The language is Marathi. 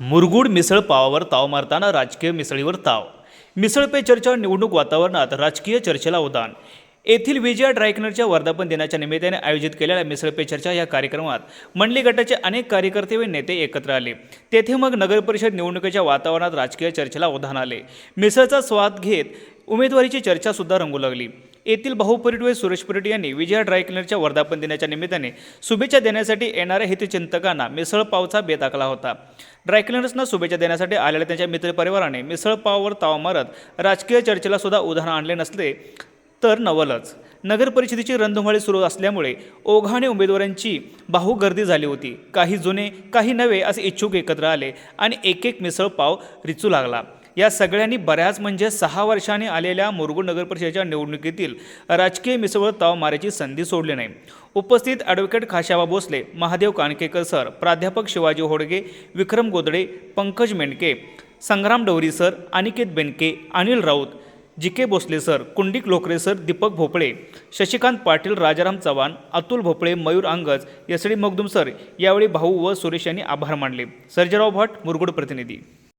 मुरगुड मिसळ पावावर ताव मारताना राजकीय मिसळीवर ताव. मिसळ पे चर्चा निवडणूक वातावरणात राजकीय चर्चेला उदान. येथील विजया ड्रायक्नरच्या वर्धापन दिनाच्या निमित्ताने आयोजित केलेल्या मिसळ पे चर्चा या कार्यक्रमात मंडली गटाचे अनेक कार्यकर्ते व नेते एकत्र आले. तेथे मग नगरपरिषद निवडणुकीच्या वातावरणात राजकीय चर्चेला उधाण आले. मिसळचा स्वाद घेत उमेदवारीची चर्चासुद्धा रंगू लागली. येथील भाऊ सुरेश परीट यांनी विजया ड्रायक्लिनरच्या वर्धापन दिनाच्या निमित्ताने शुभेच्छा देण्यासाठी येणाऱ्या हितचिंतकांना मिसळ पावचा बेत आखला होता. ड्रायक्लिनर्सना शुभेच्छा देण्यासाठी आलेल्या त्यांच्या मित्रपरिवाराने मिसळ पाववर ताव मारत राजकीय चर्चेला सुद्धा उदाहरण आणले नसले तर नवलच. नगर परिषदेची रणधुमाळी सुरू असल्यामुळे ओघाने उमेदवारांची बाहू गर्दी झाली होती. काही जुने काही नवे असे इच्छुक एकत्र आले आणि एक एक मिसळ पाव रिचू लागला. या सगळ्यांनी बऱ्याच म्हणजे सहा वर्षांनी आलेल्या मुरगुड नगरपरिषदेच्या निवडणुकीतील राजकीय मिसळवर ताव मारायची संधी सोडली नाही. उपस्थित ॲडव्होकेट खाशाबा भोसले महादेव काणकेकर सर प्राध्यापक Shivaji Hodge Vikram Godade Pankaj Mendke Sangram Davari sir Aniket Benke Anil Raut G K Bhosale sir Kundik Lokare sir Deepak Bhopale Shashikant Patil Rajaram Chavan Atul भोपळे मयूर अंगज यसडी मगदुम सर यावेळी भाऊ व सुरेश यांनी आभार मानले. सर्जराव भट मुरगुड प्रतिनिधी.